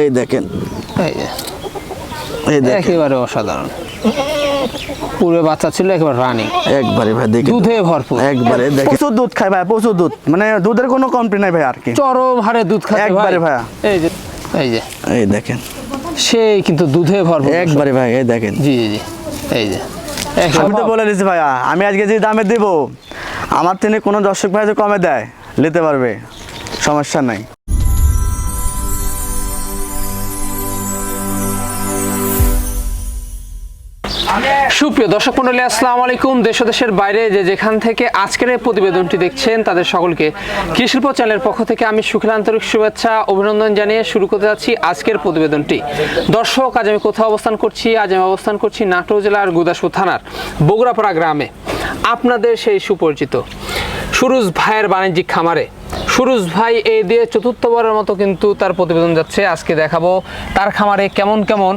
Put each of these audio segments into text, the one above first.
এই দেখেন। এই দেখেন। একেবারে অসাধারণ। পুরো বাচ্চা ছিল একেবারে রানিং। একবারে ভাই দেখেন। দুধে ভরপুর। একবারে দেখেন। প্রচুর দুধ খায় ভাই প্রচুর দুধ। মানে দুধের কোনো কমপ্লেন নাই ভাই আর কি। চরম হারে দুধ খাচ্ছে একবারে ভাই। এই যে এই যে। এই দেখেন। সেই কিন্তু দুধে ভরপুর। একবারে ভাই এই দেখেন। জি জি জি। এই যে। আমি তো বলে দিচ্ছি ভাইয়া আমি আজকে যে দামে দিব আমার তিনি কোনো দর্শক ভাই কমে দেয় নিতে পারবে। সমস্যা নাই। সুপ্রিয় দর্শক মন্ডলী, আসসালামু আলাইকুম। দেশ দেশের বাইরে যে যেখান থেকে আজকের এই প্রতিবেদনটি দেখছেন, তাদের সকলকে কৃষিল্প চ্যানেলের পক্ষ থেকে আমি সুখের আন্তরিক শুভেচ্ছা, অভিনন্দন জানিয়ে শুরু করতে যাচ্ছি আজকের প্রতিবেদনটি। দর্শক, আজ আমি কোথাও অবস্থান করছি? আজ আমি অবস্থান করছি নাটোর জেলার গুদাসপুর থানার বগুড়াপাড়া গ্রামে। আপনাদের সেই সুপরিচিত সুরুজ ভাইয়ের বাণিজ্যিক খামারে। সুরুজ ভাই এই দিয়ে চতুর্থবারের মতো কিন্তু তার প্রতিবেদন যাচ্ছে আজকে দেখাবো তার খামারে কেমন কেমন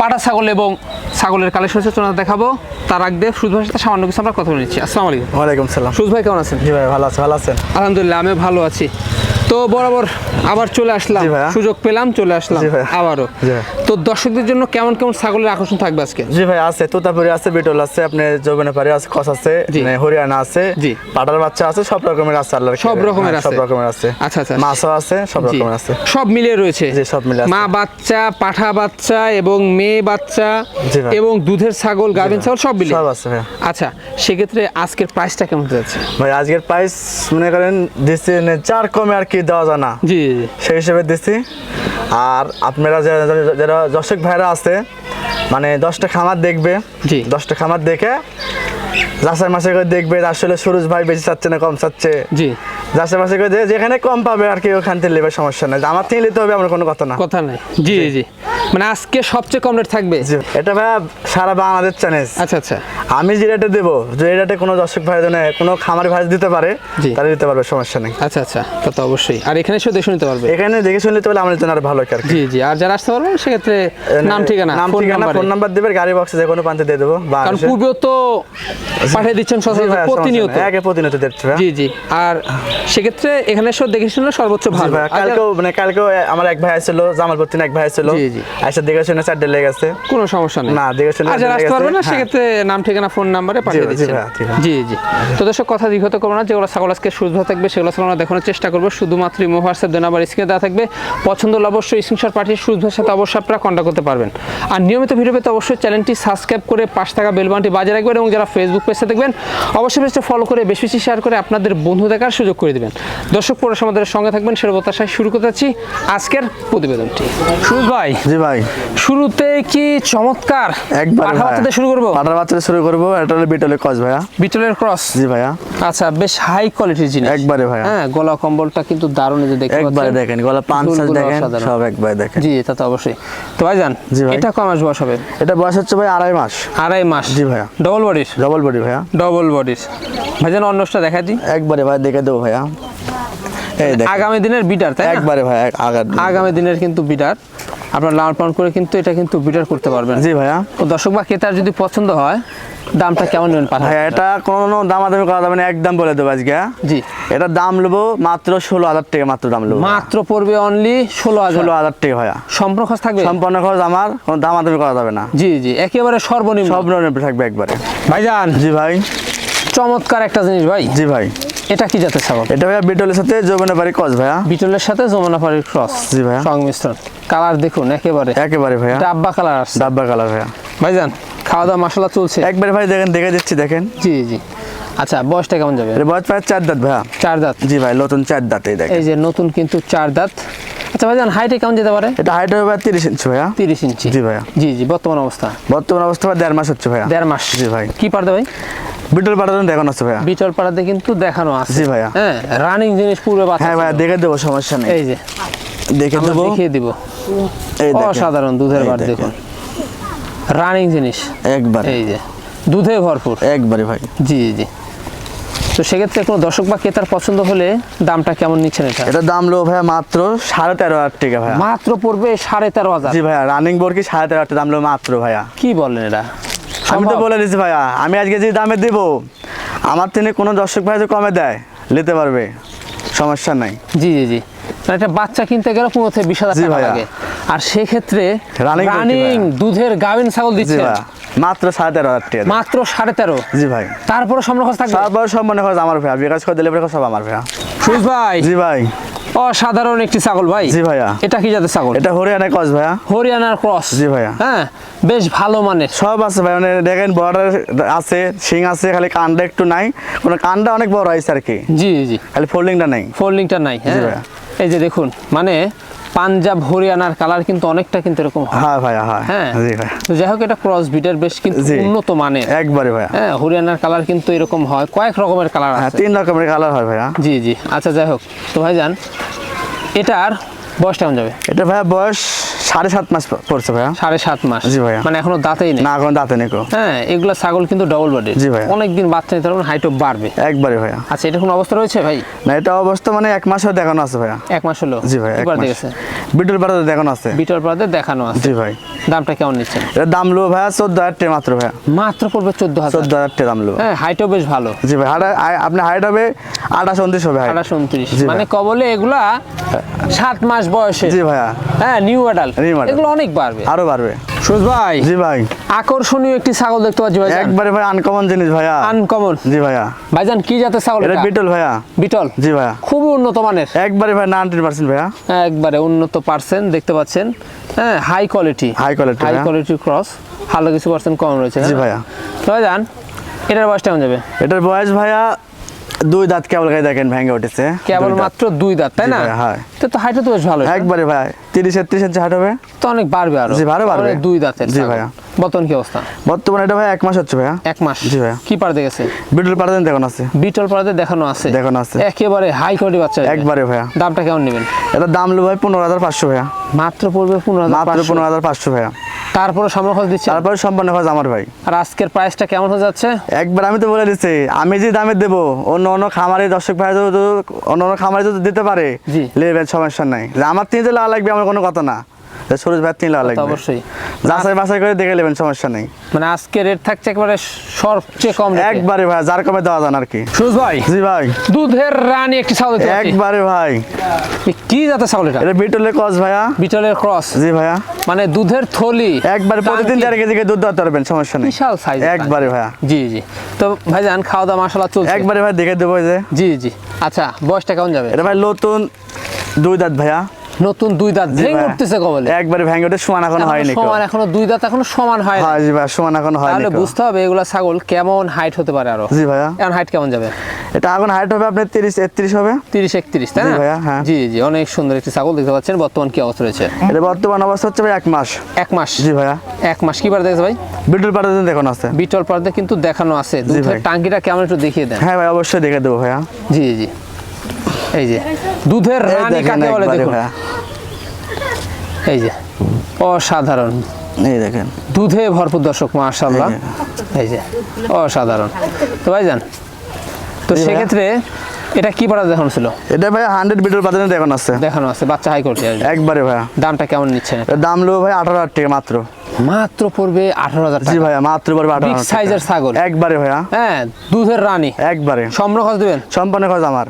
পাটা ছাগল এবং ছাগলের কালেকশন সূচনা দেখাবো তার আগে সুরুজ ভাইয়ের সাথে সামান্য কিছু আমরা কথা বলে নিচ্ছি আসসালামু আলাইকুম ওয়ালাইকুম সালাম সুরুজ ভাই কেমন আছেন জি ভাই ভালো আছে ভালো আছেন আলহামদুলিল্লাহ আমি ভালো আছি তো বরাবর আবার চলে আসলাম। সুযোগ পেলাম চলে আসলাম। আবারও তো দর্শকদের জন্য কেমন কেমন ছাগলের আকর্ষণ থাকবে আজকে জি ভাই আছে তোতাপুরি আছে বিটল আছে আপনি যৌবনে পারি আছে খস আছে। মানে হরিয়ানা আছে জি। পাটার বাচ্চা আছে সব রকমের আছে আল্লাহর সব। রকমের হ্যাঁ, আছে। রকমের আছে। আচ্ছা, আচ্ছা। মাছও আছে সব রকমের আছে। সব মিলিয়ে রয়েছে? জি, সব মিলে আছে। মা বাচ্চা পাঠা বাচ্চা এবং মেয়ে বাচ্চা এবং দুধের ছাগল গাভিন ছাগল সব মিলিয়ে। সব আছে আচ্ছা সেক্ষেত্রে আজকের প্রাইসটা কেমন যাচ্ছে? ভাই আজকের প্রাইস মনে করেন দিচ্ছি চার কমে আর কি দেওয়া যায় না। জি সেই হিসেবে দিচ্ছি। আর আপনারা যারা দর্শক ভাইরা আছে মানে দশটা খামার দেখবে জি। দশটা খামার দেখে যাচাই মাসে করে দেখবে আসলে সুরজ ভাই বেশি চাচ্ছে না কম চাচ্ছে। জি। যাচাই মাসে করে যেখানে কম পাবে আর কি ওখান থেকে নেবে সমস্যা নাই। আমার থেকে নিতে হবে আমার কোনো কথা না। কথা নাই। জি জি। মানে আজকে সবচেয়ে কম রেট থাকবে? এটা ভাই সারা বাংলাদেশ চ্যানেল আচ্ছা আচ্ছা। আমি যে রেটে দেবো যে রেটে কোনো দর্শক ভাই জন্য কোনো খামারি ভাই দিতে পারে। তারা দিতে পারবে সমস্যা নেই। আচ্ছা আচ্ছা তা তো অবশ্যই। আর এখানে এসে দেখে নিতে পারবে? এখানে দেখে শুনে নিতে পারলে আমাদের জন্য আরও ভালো আর জি জি আর যারা আসতে পারবেন সেক্ষেত্রে নাম ঠিকানা নাম ঠিকানা ফোন নাম্বার দেবে গাড়ি বক্সে যে কোনো প্রান্তে দিয়ে দেবো কারণ পূর্বেও তো পাঠিয়ে দিচ্ছেন প্রতিনিয়ত। একে প্রতিনিয়ত দিচ্ছি জি জি আর সেক্ষেত্রে এখানে এসে দেখে শুনলে সর্বোচ্চ ভালো। যারা- কালকেও মানে কালকেও আমার এক ভাই আসছিল জামালপুর থেকে এক ভাই আসছিল। জি, জি। এসে দেখে শুনে চারটে লেগে গেছে। কোনো সমস্যা নেই। না, দেখে শুনে আর যারা আসতে পারবে না হ্যাঁ। সেক্ষেত্রে নাম ঠিকানা ফোন নাম্বারে পাঠিয়ে দিচ্ছেন। জি জি। তো দর্শক কথা দীর্ঘত করব না যেগুলো ছাগল আজকে সুস্থ থাকবে সেগুলো ছাগল আমরা দেখানোর চেষ্টা করব। শুধুমাত্র ইমো হোয়াটসঅ্যাপ দুই নাম্বার স্ক্রিনে দেওয়া থাকবে। পছন্দ হলে অবশ্যই স্ক্রিনশট পাঠিয়ে সুস্থের সাথে অবশ্যই আপনারা কন্ট্যাক্ট করতে পারবেন। আর নিয়মিত ভিডিও পেতে অবশ্যই চ্যানেলটি সাবস্ক্রাইব করে পাঁচ টাকা বেলবানটি বাজে রাখবেন এবং যারা ফেসবুক পেজে দেখবেন অবশ্যই পেজটা ফলো করে বেশি বেশি শেয়ার করে আপনাদের বন্ধু দেখার সুযোগ করে দেবেন। দর্শক পরে আমাদের সঙ্গে থাকবেন সেটা প্রত্যাশায় শুরু করতে যাচ্ছি আজকের প্রতিবেদনটি। সুজ ভাই জি ভাই। শুরুতে কি চমৎকার একবার শুরু করব? শুরু করব এটা হলো বিটলে কস ভাইয়া। বিটলের ক্রস জি ভাইয়া। আচ্ছা বেশ হাই কোয়ালিটির জিনিস। একবারে ভাইয়া। হ্যাঁ গলা কম্বলটা কিন্তু দারুণ যে দেখতে একবারে দেখেন গলা দেখেন সব একবারে দেখেন। জি তা তো অবশ্যই। তো ভাইজান জি ভাই। এটা মাস বয়স হবে? এটা বয়স হচ্ছে ভাই আড়াই মাস। আড়াই মাস। জি ভাইয়া। ডবল বডির ডবল বডি ভাইয়া। ডবল বডির ভাইজান অন্যটা দেখা দিই। একবারে ভাই দেখে দেবো ভাইয়া। আগামী দিনের বিটার তাই একবারে ভাই আগামী দিনের কিন্তু বিটার। আপনার লাল পালন করে কিন্তু এটা কিন্তু বিটার করতে পারবেন। জি ভাইয়া। তো দর্শক বা ক্রেতার যদি পছন্দ হয় দামটা কেমন নেবেন পাঠা ভাইয়া এটা কোনো দামাদামি করা যাবে না একদম বলে দেবো আজকে? জি। এটার দাম নেব মাত্র ষোলো হাজার টাকা মাত্র দাম নেব। মাত্র পড়বে অনলি ষোলো হাজার। ষোলো হাজার টাকা ভাইয়া। সম্পূর্ণ খরচ থাকবে? সম্পন্ন খরচ আমার কোনো দামাদামি করা যাবে না। জি জি একেবারে সর্বনিম্ন। রকমের থাকবে একবারে। ভাই ভাইজান। জি ভাই। চমৎকার একটা জিনিস ভাই। জি ভাই। এটা কি জাতের ছাগল? এটা ভাইয়া বিটলের সাথে যৌবনে বাড়ি কস ভাইয়া। বিটলের সাথে যমুনাপাড়ির ক্রস। জি ভাইয়া। সংমিশ্রণ। কালার দেখুন একেবারে। একেবারে ভাইয়া। ডাব্বা কালার আসছে ডাব্বা কালার ভাইয়া। ভাইজান খাওয়া দাওয়া মশলা চলছে। একবারে ভাই দেখেন দেখে দিচ্ছি দেখেন। জি জি। আচ্ছা বয়সটা কেমন যাবে? বয়স প্রায় চার দাঁত ভাইয়া। চার দাঁত। জি ভাই নতুন চার দাঁত এই দেখেন। এই যে নতুন কিন্তু চার দাঁত। আচ্ছা ভাইজান হাইটে কেমন যেতে পারে? এটা হাইট হবে ভাই তিরিশ ইঞ্চি ভাইয়া। তিরিশ ইঞ্চি জি ভাইয়া। জি জি বর্তমান অবস্থা। বর্তমান অবস্থা ভাই দেড় মাস হচ্ছে ভাইয়া। দেড় মাস। জি ভাই। কি পারবে ভাই? বিটল পাঠানো দেখানো আছে ভাইয়া। বিটল পাড়াতে কিন্তু দেখানো আছে। জি ভাইয়া। হ্যাঁ রানিং জিনিস পূর্বে হ্যাঁ ভাইয়া দেখে দেবো সমস্যা নেই। এই যে। দেখে দেবো। দেখিয়ে দিব। এই। অসাধারণ দুধের বার দেখেন। রানিং জিনিস। একবার। এই যে দুধে ভরপুর। একবারে ভাই। জি জি তো সেক্ষেত্রে কোনো দর্শক বা ক্রেতার পছন্দ হলে দামটা কেমন নিচ্ছেন এটা? এটা দাম লো ভাইয়া মাত্র সাড়ে তেরো হাজার টাকা ভাইয়া। মাত্র পড়বে সাড়ে তেরো হাজার। জি ভাইয়া রানিং বোর্ড কি সাড়ে তেরো হাজার টাকা দাম লো মাত্র ভাইয়া। কি বলেন এটা? আমি তো বলে দিচ্ছি ভাইয়া আমি আজকে যে দামে দিব আমার তিনি কোনো দর্শক ভাই যদি কমে দেয় নিতে পারবে। সমস্যা নাই। জি জি জি। একটা বাচ্চা কিনতে গেলে পনেরো থেকে বিশ হাজার টাকা লাগে। আর সেক্ষেত্রে রানিং দুধের গাভিন ছাগল দিচ্ছে মাত্র সাড়ে তেরো হাজার টাকা। মাত্র সাড়ে তেরো। জি ভাই। তারপরে সম্পর্ক থাকবে? তারপরে সব মনে হয় আমার ভাইয়া। বিকাশ করে দিলে পরে সব আমার ভাইয়া। সুজ ভাই। জি ভাই। অসাধারণ একটি ছাগল ভাই। জি ভাইয়া। এটা কি জাতের ছাগল? এটা হরিয়ানা ক্রস ভাইয়া। হরিয়ানার ক্রস। জি ভাইয়া। হ্যাঁ বেশ ভালো মানে সব আছে ভাই মানে দেখেন বর্ডার আছে শিং আছে খালি কানটা একটু নাই। মানে কানটা অনেক বড় হয়েছে আর কি। জি জি খালি ফোল্ডিংটা নাই। ফোল্ডিংটা নাই হ্যাঁ। ভাইয়া। এই যে দেখুন মানে পাঞ্জাব হরিয়ানার কালার কিন্তু অনেকটা কিন্তু এরকম হয়। হ্যাঁ ভাইয়া হ্যাঁ। হ্যাঁ? তো যাই হোক এটা ক্রস ব্রিডের বেশ কিন্তু উন্নত মানের। একবারে ভাই হ্যাঁ হরিয়ানার কালার কিন্তু এরকম হয়। কয়েক রকমের কালার হ্যাঁ আছে। তিন রকমের কালার হয় ভাই জি জি। আচ্ছা যাই হোক। তো ভাই যান এটার বয়স কেমন যাবে? এটা ভাইয়া বয়স সাড়ে সাত মাস পড়ছে ভাইয়া। সাড়ে সাত মাস। জি ভাইয়া। মানে এখনও দাঁতেই নেই। না এখন দাঁতে নেকো হ্যাঁ এগুলা ছাগল কিন্তু ডবল বডি জি ভাইয়া। অনেকদিন বাচ্চা নিতে পারবেন হাইটও বাড়বে। একবারে ভাইয়া। আচ্ছা এটা কোনো অবস্থা রয়েছে ভাই? না এটা অবস্থা মানে এক মাসও দেখানো আছে ভাইয়া। এক মাস হলো? জি ভাই এক এবার মাস। দেখেছে বিটুল পাড়াতে দেখানো আছে। বিটল পাড়াতে দেখানো আছে। জি ভাই। দামটা কেমন নিচ্ছেন? এটার দাম লো ভাইয়া চোদ্দ হাজার টাকা মাত্র ভাইয়া। মাত্র পড়বে চোদ্দ হাজার। চোদ্দ হাজার টাকা দাম লো হ্যাঁ হাইটও বেশ ভালো। জি ভাই আপনি হাইট হবে আঠাশ উনত্রিশ হবে আঠাশ উনত্রিশ। মানে কবলে এগুলা সাত মাস বয়সে? জি ভাইয়া। হ্যাঁ নিউ অ্যাডাল্ট। এগুলো অনেক বাড়বে। আরও বাড়বে। সুজ ভাই জি ভাই। আকর্ষণীয় একটি ছাগল দেখতে পাচ্ছি ভাই একবারে ভাই আনকমন জিনিস ভাইয়া। আনকমন জি ভাইয়া। ভাইজান কি জাতের ছাগল এটা বিটল ভাইয়া। বিটল জি ভাইয়া। খুবই উন্নত মানের। একবারে ভাই নাইনটি পার্সেন্ট ভাইয়া। একবারে উন্নত পার্সেন্ট দেখতে পাচ্ছেন। হ্যাঁ high quality High quality, high. Quality cross ভালো কিছু পার্সেন্ট কম রয়েছে জি হ্যাঁ? ভাইয়া। ভাইজান এটার বয়স কেমন যাবে? এটার বয়স ভাইয়া দুই দাঁত কেবল গায়ে দেখেন ভেঙে উঠেছে। কেবল মাত্র দুই দাঁত তাই না? হ্যাঁ। তো তো হাইটও তো বেশ ভালো একবারে ভাই। তিরিশ একত্রিশ ইঞ্চি হাট হবে? তো অনেক বাড়বে আরও। জি, আরও বাড়বে। দুই দাঁতের জি ভাইয়া। বর্তমান কি অবস্থা? বর্তমানে এটা ভাই এক মাস হচ্ছে ভাইয়া। এক মাস। জি ভাইয়া। কি পাড়তে গেছে? বিটল দেখুন আছে। বিটল পাড়াতে দেখানো আছে। দেখানো আছে। একেবারে হাই কোয়ালিটি বাচ্চা একবারে ভাইয়া। দামটা কেমন নেবেন? এটার দাম লো ভাই পনেরো হাজার পাঁচশো ভাইয়া। মাত্র পড়বে পনেরো হাজার মাত্র। পনেরো হাজার পাঁচশো ভাইয়া। তারপরে সম্পর্ক দিচ্ছে। তারপরে সম্পন্ন খরচ আমার ভাই। আর আজকের প্রাইসটা কেমন হয়ে যাচ্ছে? একবার আমি তো বলে দিচ্ছি আমি যে দামে দেবো অন্য অন্য খামারে দর্শক ভাই অন্য অন্য খামারে যদি দিতে পারে জি। লেবেন সমস্যা নাই। আমার তিন যে লাগবে আমার কোনো কথা না। সুরজ ভাই তিন লাগা লাগবে। অবশ্যই। যাচাই বাছাই করে দেখে নেবেন সমস্যা নেই। মানে আজকে রেট থাকছে একবারে সবচেয়ে কম একবারে ভাই যার কমে দেওয়া যান আর কি। সুজ ভাই জি ভাই। দুধের রানী একটি ছাগল একবারে ভাই। কি জাতের ছাগল এটা? এটা বিটলের ক্রস ভাইয়া। বিটলের ক্রস জি ভাইয়া। মানে দুধের থলি। একবারে প্রতিদিন। চার কেজি দুধ দেওয়াতে পারবেন সমস্যা নেই। বিশাল সাইজ একবারে ভাইয়া। জি জি। তো ভাইজান খাওয়া দাওয়া মশলা চলছে। একবারে ভাই দেখে দেবো এই যে। জি জি। আচ্ছা বয়সটা কেমন যাবে? এটা ভাই নতুন দুই দাঁত ভাইয়া। নতুন দুই দাঁত ভেঙে উঠতেছে কবলে। একবারে ভেঙে ওঠে সমান এখন হয়নি। সমান এখনও দুই দাঁত এখনও সমান হয়। হ্যাঁ জি ভাই সমান এখন হয়নি তাহলে বুঝতে হবে এগুলা ছাগল কেমন হাইট হতে পারে আরও। জি ভাইয়া। এখন হাইট কেমন যাবে? এটা এখন হাইট হবে আপনার তিরিশ একত্রিশ হবে। তিরিশ একত্রিশ তাই না? ভাইয়া, হ্যাঁ। জি জি অনেক সুন্দর একটি ছাগল দেখতে পাচ্ছেন। বর্তমান কি অবস্থা রয়েছে? এটা বর্তমান অবস্থা হচ্ছে ভাই এক মাস। এক মাস। জি ভাইয়া। এক মাস কি বার দেখছে ভাই? বিটুল পাঠাতেন দেখুন আছে। বিটল পর্দা কিন্তু দেখানো আছে। দুধের। টাঙ্কিটা কেমন একটু দেখিয়ে দেন। হ্যাঁ ভাই অবশ্যই দেখে দেবো ভাইয়া। জি জি। এই যে দুধের রানী কাকে বলে দেখুন? এই যে অসাধারণ। এই দেখেন। দুধে ভরপুর দর্শক মাশাল্লাহ এই যে। অসাধারণ। তো ভাই যান তো। সেক্ষেত্রে এটা কি পাড়া দেখানো ছিল? এটা ভাই হান্ড্রেড বিটুল পাঠাতেন দেখুন আছে। দেখানো আছে বাচ্চা হাই করছে একবারে ভাইয়া। দামটা কেমন নিচ্ছেন? দাম লো ভাই আঠারো হাজার টাকা মাত্র। মাত্র পড়বে আঠারো হাজার জি ভাইয়া মাত্র পড়বে আঠারো। সাইজের ছাগল। একবারে ভাইয়া। হ্যাঁ দুধের রানী। একবারে। সম্র খরচ দেবেন? সম্পন্ন খরচ আমার।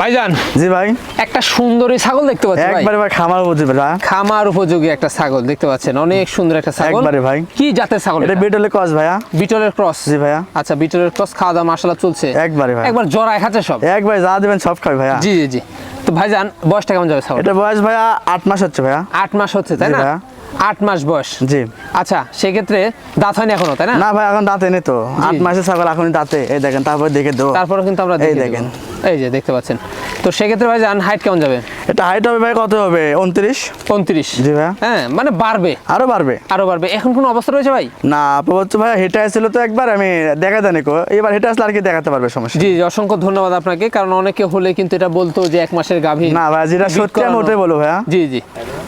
ভাইজান। জি ভাই। একটা সুন্দরী ছাগল দেখতে পাচ্ছি একবারে ভাই খামার বুঝি ভাই খামার উপযোগী একটা ছাগল দেখতে পাচ্ছেন। অনেক সুন্দর একটা ছাগল। একবারে ভাই। কি জাতের ছাগল এটা? বিটলের কস ভাইয়া। বিটলের ক্রস। জি ভাইয়া। আচ্ছা বিটলের ক্রস খাওয়া দাওয়া মাসালা চলছে। একবারে ভাই একবার জড়ায় খাচ্ছে সব। একবারে যা দেবেন সব খাই ভাইয়া। জি জি জি। তো ভাইজান বয়সটা কেমন যাবে ছাগল এটা বয়স ভাইয়া আট মাস হচ্ছে ভাইয়া। আট মাস হচ্ছে তাই না? ভাইয়া। আট মাস বয়স। জি। আচ্ছা সেক্ষেত্রে দাঁত হয়নি এখনও তাই না? না ভাই এখন দাঁতে নেই তো। আট মাসের ছাগল এখন দাঁতে। এই দেখেন তারপর দেখে দেবো। তারপরে কিন্তু আমরা এই দেখেন। এই যে দেখতে পাচ্ছেন। তো সেক্ষেত্রে ভাইজান হাইট কেমন যাবে? এটা হাইট হবে ভাই কত হবে? উনত্রিশ? উনত্রিশ। জি ভাইয়া হ্যাঁ মানে বাড়বে। আরও বাড়বে। আরও বাড়বে। এখন কোনো অবস্থা রয়েছে ভাই? না আপাতত ভাই হেঁটে আসছিল তো একবার আমি দেখা দেয়নি কো। এবার হেঁটে আসলে আর কি দেখাতে পারবে সমস্যা? জি জি, অসংখ্য ধন্যবাদ আপনাকে কারণ অনেকে হলে কিন্তু এটা বলতো যে এক মাসের গাভী না ভাই যেটা সত্যি আমি। ওটাই বলব ভাইয়া। জি জি।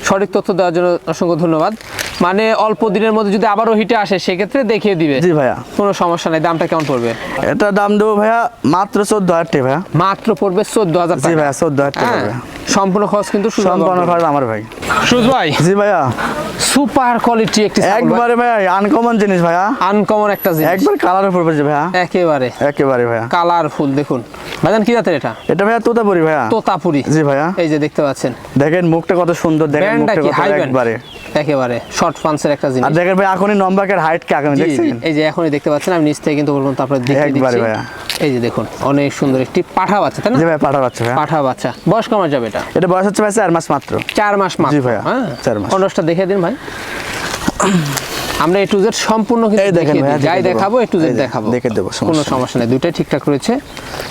সঠিক তথ্য দেওয়ার জন্য অসংখ্য ধন্যবাদ। মানে অল্প দিনের মধ্যে যদি আবারও হিটে আসে সেক্ষেত্রে দেখিয়ে দিবে। জি ভাইয়া। কোনো সমস্যা নাই দামটা কেমন পড়বে? এটা দাম দেবো ভাইয়া মাত্র চোদ্দ হাজার টাকা ভাইয়া। মাত্র পড়বে চোদ্দ হাজার জি ভাইয়া চোদ্দ হাজার টাকা হ্যাঁ। সম্পূর্ণ খরচ কিন্তু সম্পূর্ণ খরচ আমার ভাই। সুজ ভাই জি ভাইয়া। সুপার কোয়ালিটি একটি একবারে ভাইয়া আনকমন জিনিস ভাইয়া। আনকমন একটা জিনিস। একবার কালার উপর পড়ছে ভাইয়া। একেবারে। একেবারে ভাইয়া। কালারফুল দেখুন। ভাইজান কি জাতের এটা? এটা ভাইয়া তোতাপুরি ভাইয়া। তোতাপুরি। জি ভাইয়া। এই যে দেখতে পাচ্ছেন। দেখেন মুখটা কত সুন্দর দেখেন মুখটা কত একবারে। একেবারে শর্ট ফান্সের একটা জিনিস। আর দেখেন ভাই এখনই নম্বরের হাইট কে আগামী দেখছেন? এই যে এখনই দেখতে পাচ্ছেন আমি নিচ থেকে কিন্তু বলব আপনার দেখিয়ে একবারে দিচ্ছি। ভাইয়া। এই যে দেখুন অনেক সুন্দর একটি পাঠা বাচ্চা তাই না? জি ভাই পাঠা বাচ্চা ভাইয়া। পাঠা বাচ্চা। বয়স কমা যাবে এটা? এটা বয়স হচ্ছে ভাই চার মাস মাত্র। চার মাস মাত্র জি ভাইয়া, হ্যাঁ? চার মাস। দেখে দিন ভাই। আমরা এ টু জেড সম্পূর্ণ কিন্তু দেখেন যাই দেখাবো এ টু জেড দেখাবো। দেখে দেবো, কোনো সমস্যা নেই। দুইটাই ঠিকঠাক রয়েছে।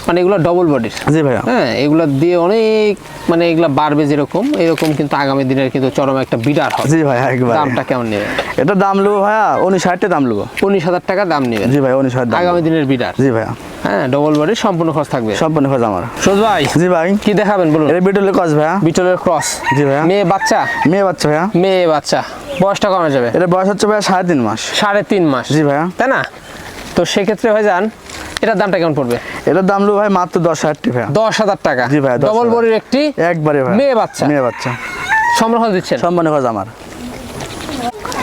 মানে এগুলো ডবল বডির জি ভাইয়া। হ্যাঁ এগুলো দিয়ে অনেক মানে এগুলা বাড়বে যেরকম এরকম কিন্তু আগামী দিনের কিন্তু চরম একটা বিডার হবে। জি ভাইয়া একবার। দামটা কেমন নেবে? এটা দাম নেব ভাইয়া উনিশ হাজার টাকা দাম নেব উনিশ হাজার টাকা দাম নেবেন। জি ভাই উনিশ হাজার আগামী দিনের বিডার। জি ভাইয়া। হ্যাঁ ডবল বডির সম্পূর্ণ খরচ থাকবে। সম্পূর্ণ খোঁজ আমার। সোজ ভাই জি ভাই। কি দেখাবেন বলুন? এটা বিটুলের কস ভাইয়া। বিটলের ক্রস জি ভাইয়া। মেয়ে বাচ্চা? মেয়ে বাচ্চা ভাইয়া। মেয়ে বাচ্চা। বয়সটা কমে যাবে? এটা বয়স হচ্ছে ভাইয়া সাড়ে তিন মাস। সাড়ে তিন মাস। জি ভাইয়া। তাই না? তো সেক্ষেত্রে ভাই যান এটার দামটা কেমন পড়বে? এটার দাম নেব ভাই মাত্র দশ হাজার টাকা দশ হাজার টাকা। জি ভাই, ডবল। বডির একটি একবারে ভাই মেয়ে বাচ্চা। মেয়ে বাচ্চা। খরচ দিচ্ছেন? সম্পূর্ণ খোঁজ আমার।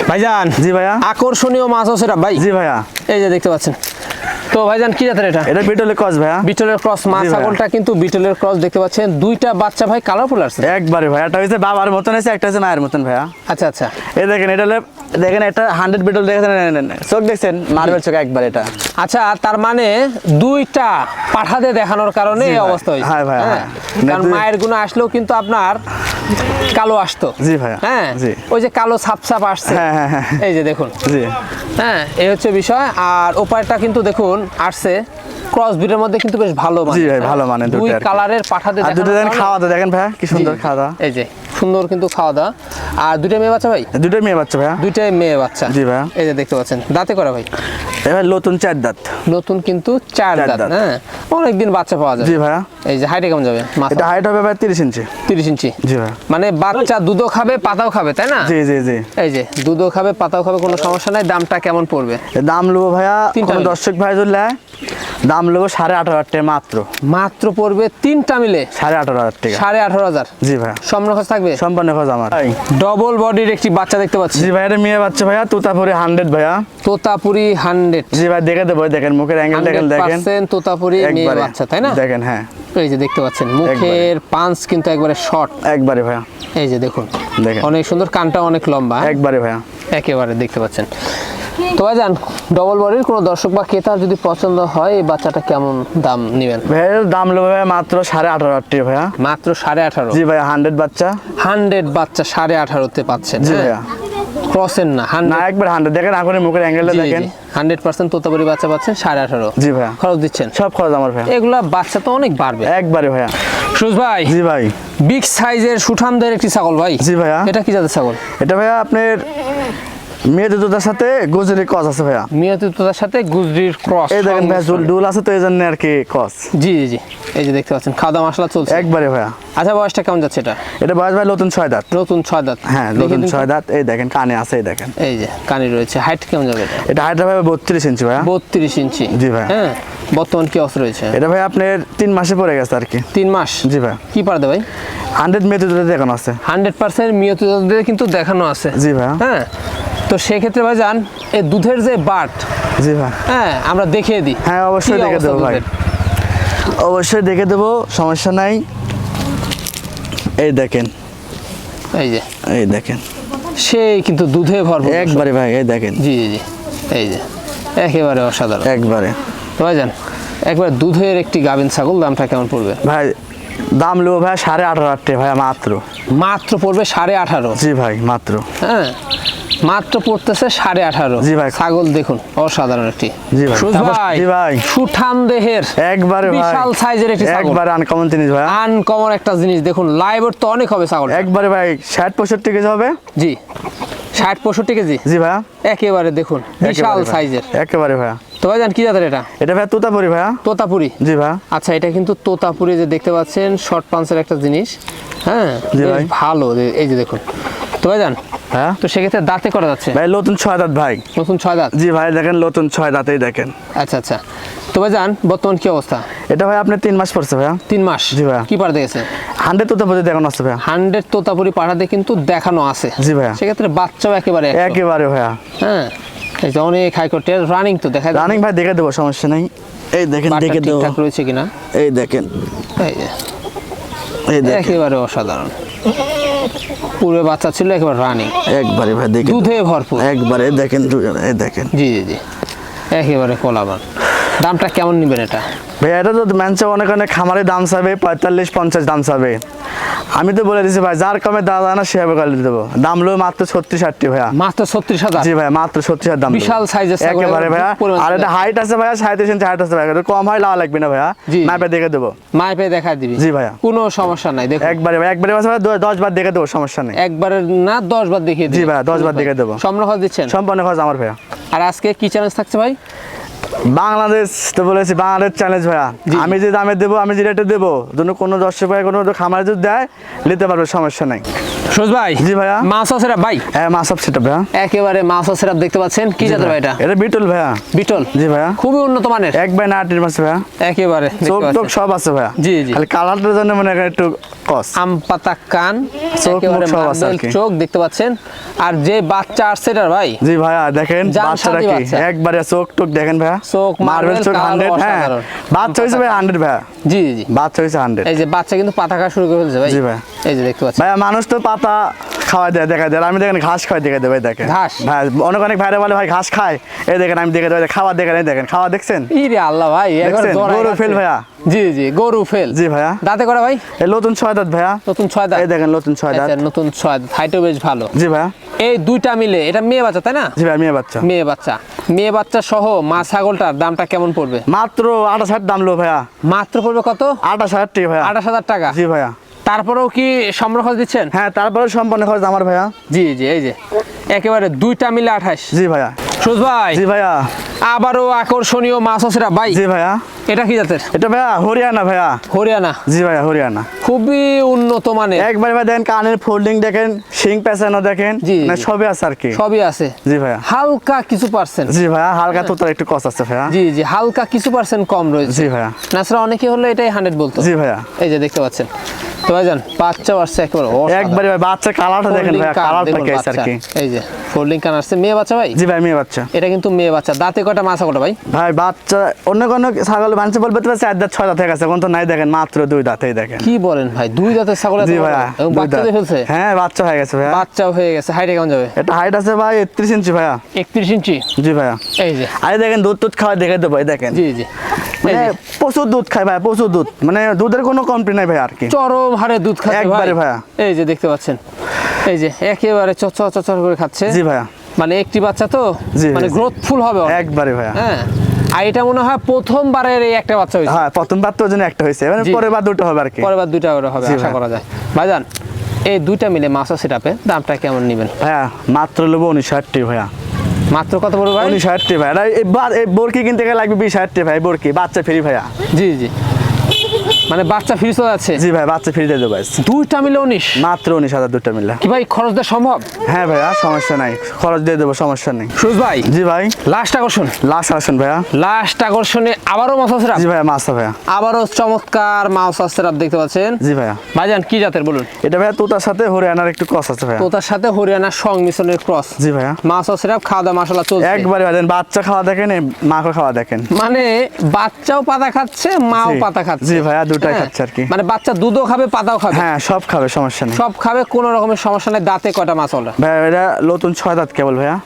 ভাইজান জি ভাইয়া। আকর্ষণীয় মাছ আছে ভাই। জি ভাইয়া। এই যে দেখতে পাচ্ছেন। তো ভাইজান কি জাতের এটা? এটা বিটলের কস ভাইয়া। বিটলের ক্রস মা। ছাগলটা কিন্তু বিটলের ক্রস দেখতে পাচ্ছেন। দুইটা বাচ্চা ভাই কালারফুল আসছে। একবারে ভাই একটা হচ্ছে বাবার মতন আছে একটা হচ্ছে মায়ের মতন ভাইয়া। আচ্ছা আচ্ছা। এই দেখেন এটা দেখেন এটা হান্ড্রেড বিটল দেখেছেন? চোখ দেখছেন? মার্বেল চোখ একবার এটা। আচ্ছা তার মানে দুইটা পাঠাতে দেখানোর কারণে এই অবস্থা হয়েছে। হ্যাঁ ভাই, হ্যাঁ। হ্যাঁ। কারণ মায়ের গুণ আসলেও কিন্তু আপনার কালো আসতো। জি ভাইয়া, হ্যাঁ। জি। ওই যে কালো ছাপ ছাপ আসছে। হ্যাঁ, হ্যাঁ, হ্যাঁ। এই যে দেখুন। জি। হ্যাঁ এই হচ্ছে বিষয়। আর ওপারটা কিন্তু দেখুন আসছে। ক্রস ব্রিডের মধ্যে কিন্তু বেশ ভালো মানে জি ভাই, ভালো মানে দুটো দুই কালারের পাঠাতে আর দুটো দেখেন খাওয়া দাওয়া দেখেন ভাই কি সুন্দর খাওয়া দাওয়া। এই যে। সুন্দর কিন্তু খাওয়া দাওয়া। আর দুইটা মেয়ে বাচ্চা ভাই? দুটোই মেয়ে বাচ্চা ভাইয়া। দুইটাই মেয়ে বাচ্চা। জি ভাইয়া। এই যে দেখতে পাচ্ছেন দাঁতে করা ভাই। এবার নতুন চার দাঁত। নতুন কিন্তু চার দাঁত। হ্যাঁ। অনেকদিন বাচ্চা পাওয়া যায়। জি ভাইয়া। এই যে হাইটে কেমন যাবে? এটা হাইট হবে ভাই তিরিশ ইঞ্চি। তিরিশ ইঞ্চি। জি ভাইয়া। মানে বাচ্চা দুধও খাবে পাতাও খাবে তাই না? জি জি জি। এই যে দুধও খাবে পাতাও খাবে কোনো সমস্যা নাই। দামটা কেমন পড়বে? দাম নেব ভাইয়া তিনটা কোনো। দর্শক ভাই ধরলে দাম নেব সাড়ে আঠারো হাজার টাকা মাত্র। মাত্র পড়বে তিনটা মিলে। সাড়ে আঠারো হাজার টাকা। সাড়ে আঠারো হাজার। জি ভাইয়া। সম্পূর্ণ খরচ থাকবে সম্পূর্ণ খোঁজ আমার। ডবল বডির একটি বাচ্চা দেখতে পাচ্ছি। জি ভাই এটা মেয়ে বাচ্চা ভাইয়া তোতাপুরি হান্ড্রেড ভাইয়া। তোতাপুরি হান্ড্রেড জি ভাই দেখে দেবো দেখেন মুখের অ্যাঙ্গেল দেখেন দেখেন। তোতাপুরি মেয়ে একবারে বাচ্চা তাই না? দেখেন হ্যাঁ। এই যে দেখতে পাচ্ছেন মুখের পাঁচ কিন্তু একবারে শর্ট একবারে ভাইয়া। এই যে দেখুন। দেখেন। অনেক সুন্দর কানটা অনেক লম্বা। একবারে ভাইয়া। একেবারে দেখতে পাচ্ছেন। তো ভাইজান ডবল বডির কোনো দর্শক বা ক্রেতার যদি পছন্দ হয় এই বাচ্চাটা কেমন দাম নেবেন? ভাইয়ের দাম নেব মাত্র সাড়ে আঠারো হাজার ভাইয়া। মাত্র সাড়ে আঠারো? জি ভাইয়া হান্ড্রেড বাচ্চা। হান্ড্রেড বাচ্চা সাড়ে আঠারোতে পাচ্ছেন জি ভাইয়া। ক্রসের না না একবার হান্ড্রেড দেখেন এখন মুখের অ্যাঙ্গেলটা দেখেন। হান্ড্রেড পার্সেন্ট তোতাপুরি বাচ্চা পাচ্ছেন সাড়ে আঠারো। জি ভাইয়া। খরচ দিচ্ছেন। সব খরচ আমার ভাইয়া। এগুলা বাচ্চা তো অনেক বাড়বে। একবারে ভাইয়া। সুজ ভাই জি ভাই। বিগ সাইজের সুঠামদের একটি ছাগল ভাই। জি ভাইয়া। এটা কি জাতের ছাগল? এটা ভাইয়া আপনার মেয়েদের দুধের সাথে গুজরি কস আছে ভাইয়া। মিয়াতিতার সাথে গুজরির ক্রস এই দেখেন ভাইয়া ডুল আছে তো এই জন্য আর কি কস জি জি এই যে দেখতে পাচ্ছেন খাওয়া মশলা চলছে। একবারে ভাইয়া। আচ্ছা বয়সটা কেমন যাচ্ছে এটা? এটা বয়স ভাই নতুন ছয় দাঁত। নতুন ছয় দাঁত। হ্যাঁ নতুন ছয় দাঁত এই দেখেন কানে আছে এই দেখেন। এই যে কানি রয়েছে। হাইট কেমন যাবে এটা? এটা হাইট ভাই বত্রিশ ইঞ্চি ভাইয়া। বত্রিশ ইঞ্চি জি ভাই। হ্যাঁ বর্তমান কি অবস্থা রয়েছে? এটা ভাই আপনার তিন মাসে পড়ে গেছে আর কি। তিন মাস? জি ভাই কি পারদে ভাই? হান্ড্রেড দুধে দেখানো আছে। হান্ড্রেড পার্সেন্ট মিয়তিদের কিন্তু দেখানো আছে। জি ভাইয়া। হ্যাঁ তো সেক্ষেত্রে ভাই যান এই দুধের যে বাট জি ভাই। হ্যাঁ আমরা দেখিয়ে দিই। হ্যাঁ অবশ্যই দেখে দেবো ভাই। অবশ্যই দেখে দেবো সমস্যা নাই। এই দেখেন। এই যে। এই দেখেন। সেই কিন্তু দুধে ভরপুর একবারে ভাই এই দেখেন। জি জি জি। এই যে একেবারে অসাধারণ। একবারে। ভাই যান একবার দুধের একটি গাভিন ছাগল দামটা কেমন পড়বে? ভাই দাম নেব ভাই সাড়ে আঠারো টাকা ভাই মাত্র। মাত্র পড়বে সাড়ে আঠারো। জি ভাই মাত্র। হ্যাঁ। মাত্র পড়তেছে সাড়ে আঠারো। জি ভাই। ছাগল দেখুন অসাধারণ একটি। জি ভাই। ভাই জি ভাই। সুঠাম দেহের একবারে বিশাল সাইজের একটি ছাগল। একবারে আনকমন জিনিস ভাই। আনকমন একটা জিনিস দেখুন লাইভ তো অনেক হবে ছাগল একবারে ভাই ষাট পঁয়ষট্টি কেজি হবে? জি ষাট পঁয়ষট্টি কেজি। জি ভাইয়া একেবারে দেখুন বিশাল সাইজের। একেবারে ভাইয়া তো ভাই জান কি জাতের এটা? এটা ভাইয়া তুতাপুরি ভাইয়া তোতাপুরি? জি ভাইয়া আচ্ছা এটা কিন্তু তোতাপুরি যে দেখতে পাচ্ছেন শর্ট পাঞ্চের একটা জিনিস। হ্যাঁ জি ভাই। ভালো এই যে দেখুন। তো হ্যাঁ? তো সেক্ষেত্রে দাঁতে করা যাচ্ছে? ভাই নতুন ছয় দাঁত ভাই। নতুন ছয় দাঁত? জি ভাই দেখেন নতুন ছয় দাঁতেই দেখেন। আচ্ছা আচ্ছা। তো ভাই যান বর্তমান কি অবস্থা? এটা ভাই আপনার তিন মাস পড়ছে ভাইয়া। তিন মাস? জি ভাইয়া। কি পাড়াতে গেছে হান্ড্রেড তো পর্যন্ত দেখানো আছে ভাইয়া। হান্ড্রেড তোতাপুরি পাঠাতে কিন্তু দেখানো আছে। জি ভাইয়া। সেক্ষেত্রে বাচ্চাও একেবারে একেবারে ভাইয়া। হ্যাঁ? এই যে অনেক হাইকোর্টের রানিং তো দেখা রানিং ভাই দেখে দেবো সমস্যা নেই। এই দেখেন দেখে দেবো। ঠিকঠাক রয়েছে কিনা? এই দেখেন। এই যে। এই দেখেন। একেবারে অসাধারণ। পুরো বাচ্চা ছিল একবার রানিং। একবারে ভাই দেখেন। দুধে ভরপুর। একবারে দেখেন দুজনে দেখেন। জি জি জি। একেবারে কোলাবান। দামটা কেমন নেবেন এটা? ভাই এটা তো ম্যানচে অনেক অনেক খামারে দাম চাবে পঁয়তাল্লিশ পঞ্চাশ দাম চাবে। আমি তো বলে দিছি ভাই যার কমে দাদা না সেভাবে করে দেবো। দাম লো মাত্র ছত্রিশ ষাটটি ভাইয়া। মাত্র ছত্রিশ হাজার? জি ভাই মাত্র ছত্রিশ হাজার দাম বিশাল size-এর ছাগল, একেবারে ভাইয়া। আর এটা হাইট আছে ভাইয়া সাঁত্রিশ ইঞ্চি হাইট আছে ভাইয়া। এটা কম হয় লাওয়া লাগবে না ভাইয়া। মাপে দেখে দেবো। মায় পেয়ে দেখা দিবি। জি ভাইয়া। কোনো সমস্যা নাই দেখো একবারে ভাই একবারে ভাই দশ বার দেখে দেবো সমস্যা নেই। একবারে না দশ বার দেখিয়ে দিবি। জি ভাইয়া, দশ বার দেখিয়ে দেবো। সম্রাহ দিচ্ছেন? সম্পূর্ণ খরচ আমার ভাইয়া। আর আজকে কি চ্যালেঞ্জ থাকছে ভাই? বাংলাদেশ তো বলেছি বাংলাদেশ চ্যালেঞ্জ ভাইয়া। আমি যে দামে দেবো আমি যে রেটে দেবো যদি কোনো দর্শক ভাই কোনো খামারে যদি দেয় নিতে পারবে সমস্যা নেই। সুজ ভাই জি ভাইয়া। মাছ আছে ভাই। হ্যাঁ মাছ সব সেটা ভাইয়া। একেবারে মাছ আছে দেখতে পাচ্ছেন? কি জাতের ভাই এটা? এটা বিটল ভাইয়া। বিটল? জি ভাইয়া। খুবই উন্নত মানের? এক না আটের মাছ ভাইয়া। একেবারে চোখ টোক সব আছে ভাইয়া। জি, জি। খালি কালারটার জন্য মনে হয় একটু কস। আম পাতা কান চোখ সব আছে চোখ দেখতে পাচ্ছেন? আর যে বাচ্চা আসছে এটার ভাই জি ভাইয়া দেখেন বাচ্চাটা কি? একবারে চোখ টোক দেখেন ভাইয়া। চোখ, মার্বেল চোখ হ্যাঁ। বাচ্চা ভাই হান্ড্রেড ভাই। জি বাচ্চা এই যে বাচ্চা কিন্তু পাতা খাওয়া শুরু করে ফেলছে ভাই। জি ভাই। এই যে দেখতে পাচ্ছেন। মানুষ তো পাতা খাওয়াই দেয় দেখা দেয়। আমি দেখেন ঘাস খাওয়াই দেখে দেবে দেখেন। ঘাস? ভাই অনেক অনেক ভাইরা বলে ভাই ঘাস খায়। এই দেখেন আমি দেখে দেবো খাওয়া দেখেন এই দেখেন খাওয়া দেখছেন? ইরে আল্লাহ ভাই? গরু ফেল ভাইয়া। জি জি গরু ফেল। জি ভাইয়া। দাঁতে করে ভাই? এই নতুন ছয় দাঁত ভাইয়া। নতুন ছয় দাঁত। এই দেখেন নতুন ছয় দাঁত। আচ্ছা, নতুন ছয় দাঁত। হাইটও বেশ ভালো। জি ভাইয়া। এই দুইটা মিলে এটা মেয়ে বাচ্চা তাই না? জি ভাই মেয়ে বাচ্চা। মেয়ে বাচ্চা। মেয়ে বাচ্চা সহ মা ছাগলটার দামটা কেমন পড়বে? মাত্র আঠাশ হাজার দাম লো ভাইয়া। মাত্র পড়বে কত? আঠাশ হাজার টাকা ভাইয়া। আঠাশ হাজার টাকা। জি ভাইয়া। তারপরেও কি সম্রখ দিচ্ছেন? হ্যাঁ তারপরে সম্পন্ন খরচ আমার ভাইয়া। জি জি এই যে একেবারে দুইটা মিলে আঠাশ। জি ভাইয়া। সুজ ভাই জি ভাইয়া। আবারও আকর্ষণীয় মাছ আছে ভাই? জি ভাইয়া। এটা কি জাতের? এটা ভাইয়া হরিয়ানা ভাইয়া। হরিয়ানা? জি ভাইয়া হরিয়ানা। খুবই উন্নত মানের। একবার ভাই দেখেন কানের ফোল্ডিং দেখেন শিং পেঁচানো দেখেন না সবই আছে আর কি। সবই আছে। জি ভাইয়া। হালকা কিছু পার্সেন্ট জি ভাইয়া হালকা তো তার একটু কস আছে ভাইয়া। জি জি হালকা কিছু পার্সেন্ট কম রয়েছে। জি ভাইয়া। নাছাড়া অনেকে হলে এটাই হান্ড্রেড বলতো। জি ভাইয়া। এই যে দেখতে পাচ্ছেন। তো ভাইজান আসছে একেবারে একবারে ভাই বাচ্চার কালারটা দেখেন Folding কালারটা কেস আর কি। এই যে ফোল্ডিং কান আসছে। মেয়ে বাচ্চা ভাই? জি ভাই মেয়ে বাচ্চা। এটা কিন্তু মেয়ে বাচ্চা। দাঁতে কটা মাছা কটা ভাই? ভাই বাচ্চা অন্য কোনো ছাগল মানুষ বলবে তো চার দাঁত ছয় দাঁত এখন তো নাই দেখেন মাত্র দুই দাঁতেই দেখেন। কি বলেন ভাই? দুই দাঁতের ছাগল জি এবং বাচ্চা ফেলছে হ্যাঁ বাচ্চা হয়ে গেছে ভাইয়া। বাচ্চাও হয়ে গেছে। হাইটে কেমন যাবে? এটা হাইট আছে ভাই একত্রিশ ইঞ্চি ভাইয়া। একত্রিশ ইঞ্চি? জি ভাইয়া। এই যে। আরে দেখেন দুধ টুধ খাওয়া দেখে দেবো এই দেখেন। জি জি। মানে প্রচুর দুধ খায় ভাই প্রচুর দুধ। মানে দুধের কোনো কমপ্লেন নাই ভাই আর কি। চরম হারে দুধ খাচ্ছে একবারে ভাই। এই যে দেখতে পাচ্ছেন এই যে একেবারে করে খাচ্ছে। জি ভাইয়া। মানে একটি বাচ্চা তো মানে গ্রোথফুল হবে একবারে ভাইয়া। হ্যাঁ। আর এটা মনে হয় প্রথমবারের এই একটা বাচ্চা হয়েছে। হ্যাঁ প্রথমবার তো জন্য একটা হয়েছে। মানে। পরের বার দুটো হবে আর কি। পরের বার করে হবে আশা ভাই। করা যায়। ভাইজান এই দুইটা মিলে মাছ সেটাপে দামটা কেমন নেবেন? ভাইয়া মাত্র নেব উনিশ ষাটটি ভাইয়া। মাত্র কত বড় ভাই? উনিশ ভাই এই বা- এই বোরকি কিনতে গেলে লাগবে বিশ হাজার ষাটটি ভাই বোরকি। বাচ্চা ফ্রি ভাইয়া। জি জি। মানে বাচ্চা হয়ে যাচ্ছে? জি ভাই বাচ্চা ফ্রি দিয়ে দেবো ভাই। দুইটা মিলে উনিশ? মাত্র উনিশ হাজার দুটো মিলে। কি ভাই খরচ দেওয়া সম্ভব? হ্যাঁ ভাইয়া সমস্যা নাই। খরচ দিয়ে দেবো সমস্যা নেই। সুজ ভাই জি ভাই। লাস্ট আকর্ষণ। লাস্ট আসুন ভাইয়া। লাস্ট আকর্ষণে আবারও মাছ আছে জি ভাইয়া মাছ ভাইয়া। আবারও চমৎকার মাছ আছে দেখতে পাচ্ছেন? জি ভাইয়া। ভাইজান কি জাতের বলুন? এটা ভাইয়া তোতার সাথে হরিয়ানার একটু কস আছে ভাইয়া। তোতার সাথে হরিয়ানার সংমিশ্রণের ক্রস জি ভাইয়া। মাছ আছে খাওয়া দাওয়া মশলা চলছে। একবারে ভাই দেন বাচ্চা খাওয়া দেখেন মাকে খাওয়া দেখেন। মানে বাচ্চাও পাতা খাচ্ছে মাও পাতা খাচ্ছে। জি ভাইয়া, দুটাই হ্যাঁ। খাচ্ছে আর কি। মানে বাচ্চা দুধও খাবে পাতাও খাবে? হ্যাঁ সব খাবে সমস্যা নেই। সব খাবে কোনো রকমের সমস্যা নেই দাঁতে কয়টা মাছ ভাইয়া এটা নতুন ছয় দাঁত কেবল ভাইয়া।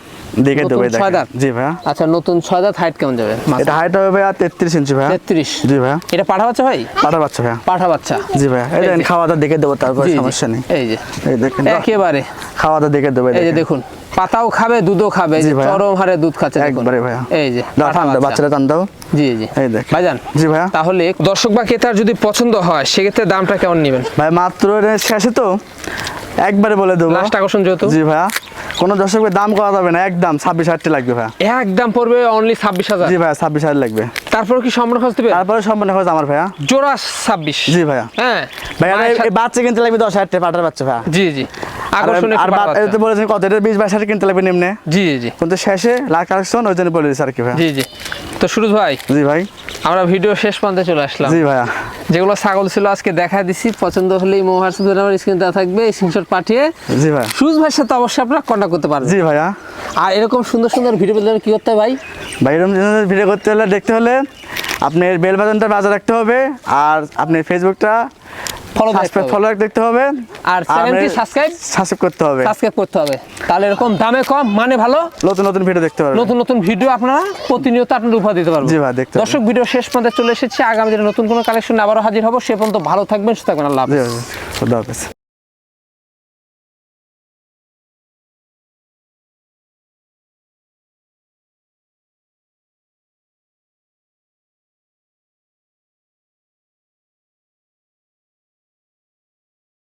দেখে দেবো ছয় দাঁত? জি ভাইয়া। আচ্ছা নতুন ছয় দাঁত হাইট কেমন যাবে এটা হাইট হবে ভাইয়া তেত্রিশ ইঞ্চি ভাইয়া। তেত্রিশ? জি ভাইয়া। এটা পাঠা বাচ্চা ভাই? পাটা বাচ্চা ভাইয়া। পাঠা বাচ্চা। জি ভাইয়া। যে। খাওয়া দাওয়া দেখে দেবো তারপর। সমস্যা নেই। এই যে। এই দেখেন। একেবারে। খাওয়া দাওয়া দেখে দেবো এই যে দেখেন। পাতাও খাবে দুধও খাবে। চরম হারে দুধ খাচ্ছে একবারে ভাইয়া। এই যে বাচ্চা। বাচ্চারা। টান দাও। জি জি। এই দেখেন ভাইজান জি ভাইয়া। তাহলে দর্শক বা ক্রেতার যদি পছন্দ হয় সেক্ষেত্রে দামটা কেমন নেবেন? ভাই মাত্র শেষে তো। একবারে বলে দেবো। লাস্ট আকর্ষণ যেহেতু। জি ভাইয়া। কোনো দর্শকের দাম করা যাবে না একদম ছাব্বিশ হাজারটি লাগবে ভাইয়া। একদম পড়বে অনলি ছাব্বিশ হাজার। জি ভাইয়া ছাব্বিশ হাজার লাগবে। তারপর কি সম্পূর্ণ খরচ দেবে তারপরে সম্পূর্ণ খরচ আমার ভাইয়া। জোড়া ছাব্বিশ। জি ভাইয়া। হ্যাঁ। ভাইয়া বাচ্চা কিনতে লাগবে দশ হাজার টাকা পাটার বাচ্চা ভাইয়া। জি জি। আকর্ষণীয় আর একটি বা- বাচ্চা। এতে বলেছেন কত এটা বিশ বাইশ হাজার কিনতে লাগবে নিম্নে। জি জি জি। কিন্তু শেষে লাখ কালেকশন ওই জন্য বলে দিচ্ছি আর কি ভাই জি জি। তো সুরজ ভাই জি ভাই। আমরা ভিডিও শেষ প্রান্তে চলে আসলাম। জি ভাইয়া। যেগুলো ছাগল ছিল আজকে দেখা দিছি পছন্দ হলে ইমো হোয়াটসঅ্যাপ নাম্বার স্ক্রিন দেওয়া থাকবে স্ক্রিনশট পাঠিয়ে জি ভাইয়া। সুরজ ভাইয়ের সাথে অবশ্যই আপনারা কন্ট্যাক্ট করতে পারবেন। জি ভাইয়া। আর এরকম সুন্দর সুন্দর ভিডিও পেতে কি করতে হয় ভাই? ভাই এরকম ভিডিও করতে হলে দেখতে হলে আপনার বেল বাটনটা বাজা রাখতে হবে আর আপনি ফেসবুকটা দেখতে হবে। ফলো দেখতে হবে। আর চ্যানেলটি সাবস্ক্রাইব সাবস্ক্রাইব করতে হবে। সাবস্ক্রাইব করতে হবে। তাহলে এরকম দামে কম মানে ভালো। নতুন নতুন ভিডিও দেখতে পারবেন। নতুন নতুন ভিডিও আপনারা প্রতিনিয়ত আপনারা উপহার দিতে পারবেন। জি ভাই, দেখতে। দর্শক ভিডিও শেষ পর্যন্ত চলে এসেছি। আগামী দিনে নতুন কোনো কালেকশন আবারও হাজির হব। সে পর্যন্ত ভালো থাকবেন সুস্থ থাকবেন। আল্লাহ হাফেজ।